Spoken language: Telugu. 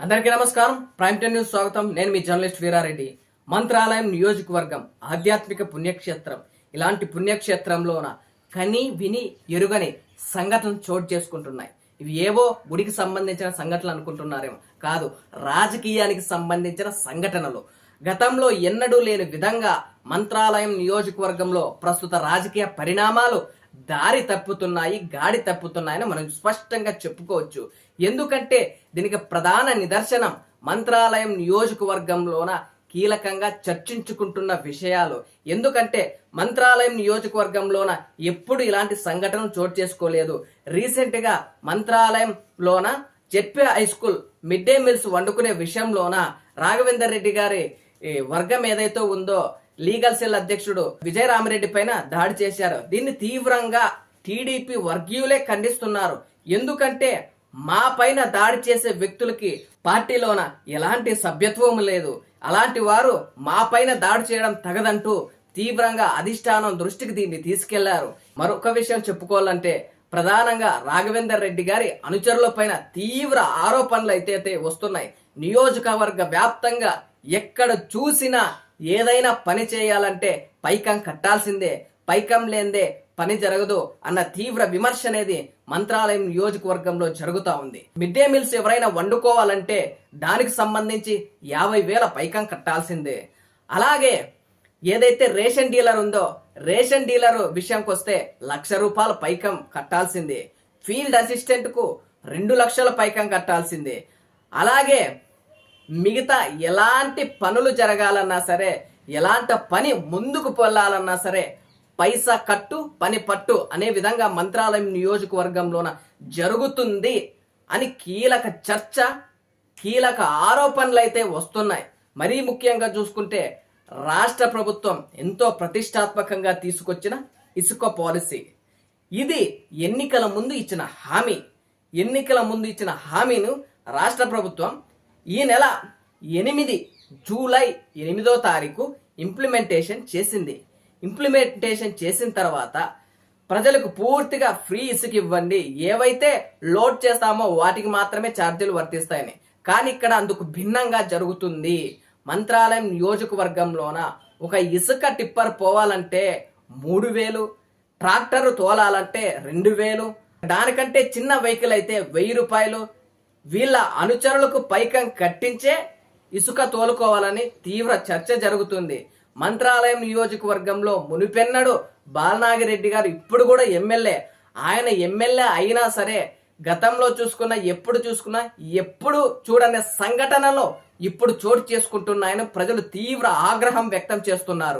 అందరికీ నమస్కారం. ప్రైమ్ టెన్ న్యూస్ స్వాగతం. నేను మీ జర్నలిస్ట్ వీరారెడ్డి. మంత్రాలయం నియోజకవర్గం ఆధ్యాత్మిక పుణ్యక్షేత్రం. ఇలాంటి పుణ్యక్షేత్రంలోన కని విని ఎరుగని సంఘటనలు చోటు చేసుకుంటున్నాయి. ఇవి ఏవో గుడికి సంబంధించిన సంఘటనలు అనుకుంటున్నారేమో. కాదు రాజకీయానికి సంబంధించిన సంఘటనలు. గతంలో ఎన్నడూ లేని విధంగా మంత్రాలయం నియోజకవర్గంలో ప్రస్తుత రాజకీయ పరిణామాలు దారి తప్పుతున్నాయి గాడి తప్పుతున్నాయని మనం స్పష్టంగా చెప్పుకోవచ్చు. ఎందుకంటే దీనికి ప్రధాన నిదర్శనం మంత్రాలయం నియోజకవర్గంలోన కీలకంగా చర్చించుకుంటున్న విషయాలు. ఎందుకంటే మంత్రాలయం నియోజకవర్గంలోన ఎప్పుడు ఇలాంటి సంఘటనలు చోటు చేసుకోలేదు. రీసెంట్గా మంత్రాలయంలోన ZP high school mid day meals వండుకునే విషయంలోన రాఘవేందర్ రెడ్డి గారి వర్గం ఏదైతే ఉందో లీగల్ సెల్ అధ్యక్షుడు విజయరామరెడ్డి పైన దాడి చేశారు. దీన్ని తీవ్రంగా టీడీపీ వర్గీయులే ఖండిస్తున్నారు. ఎందుకంటే మా పైన దాడి చేసే వ్యక్తులకి పార్టీలోన ఎలాంటి సభ్యత్వం లేదు. అలాంటి వారు మా పైన దాడి చేయడం తగదంటూ తీవ్రంగా అధిష్టానం దృష్టికి దీన్ని తీసుకెళ్ళారు. మరొక విషయం చెప్పుకోవాలంటే ప్రధానంగా రాఘవేందర్ రెడ్డి గారి అనుచరుల పైన తీవ్ర ఆరోపణలు అయితే వస్తున్నాయి. నియోజకవర్గ వ్యాప్తంగా ఎక్కడ చూసినా ఏదైనా పని చేయాలంటే పైకం కట్టాల్సిందే పైకం లేందే పని జరగదు అన్న తీవ్ర విమర్శ అనేది మంత్రాలయం నియోజకవర్గంలో జరుగుతూ ఉంది. మిడ్ డే మీల్స్ ఎవరైనా వండుకోవాలంటే దానికి సంబంధించి యాభై వేల పైకం కట్టాల్సిందే. అలాగే ఏదైతే రేషన్ డీలర్ ఉందో రేషన్ డీలర్ విషయంకి వస్తే లక్ష రూపాయల పైకం కట్టాల్సిందే. ఫీల్డ్ అసిస్టెంట్కు రెండు లక్షల పైకం కట్టాల్సిందే. అలాగే మిగతా ఎలాంటి పనులు జరగాలన్నా సరే ఎలాంటి పని ముందుకు పొల్లాలన్నా సరే పైసా కట్టు పని పట్టు అనే విధంగా మంత్రాలయం నియోజకవర్గంలోన జరుగుతుంది అని కీలక చర్చ కీలక ఆరోపణలు అయితే వస్తున్నాయి. మరీ ముఖ్యంగా చూసుకుంటే రాష్ట్ర ప్రభుత్వం ఎంతో ప్రతిష్టాత్మకంగా తీసుకొచ్చిన ఇసుక పాలసీ. ఇది ఎన్నికల ముందు ఇచ్చిన హామీ. ఎన్నికల ముందు ఇచ్చిన హామీను రాష్ట్ర ప్రభుత్వం ఈ నెల ఎనిమిది జూలై ఎనిమిదో తారీఖు ఇంప్లిమెంటేషన్ చేసింది. ఇంప్లిమెంటేషన్ చేసిన తర్వాత ప్రజలకు పూర్తిగా ఫ్రీ ఇసుక ఇవ్వండి. ఏవైతే లోడ్ చేస్తామో వాటికి మాత్రమే ఛార్జీలు వర్తిస్తాయని. కానీ ఇక్కడ అందుకు భిన్నంగా జరుగుతుంది. మంత్రాలయం నియోజకవర్గంలోన ఒక ఇసుక టిప్పర్ పోవాలంటే మూడు వేలు ట్రాక్టర్ తోలాలంటే రెండు వేలు దానికంటే చిన్న వెహికల్ అయితే వెయ్యి రూపాయలు వీళ్ళ అనుచరులకు పైకం కట్టించే ఇసుక తోలుకోవాలని తీవ్ర చర్చ జరుగుతుంది. మంత్రాలయం నియోజకవర్గంలో మునిపెన్నడు బాలనాగిరెడ్డి గారు ఇప్పుడు కూడా ఎమ్మెల్యే. ఆయన ఎమ్మెల్యే అయినా సరే గతంలో చూసుకున్నా ఎప్పుడు చూసుకున్నా ఎప్పుడు చూడని సంఘటనలో ఇప్పుడు చోటు చేసుకుంటున్నాయని ప్రజలు తీవ్ర ఆగ్రహం వ్యక్తం చేస్తున్నారు.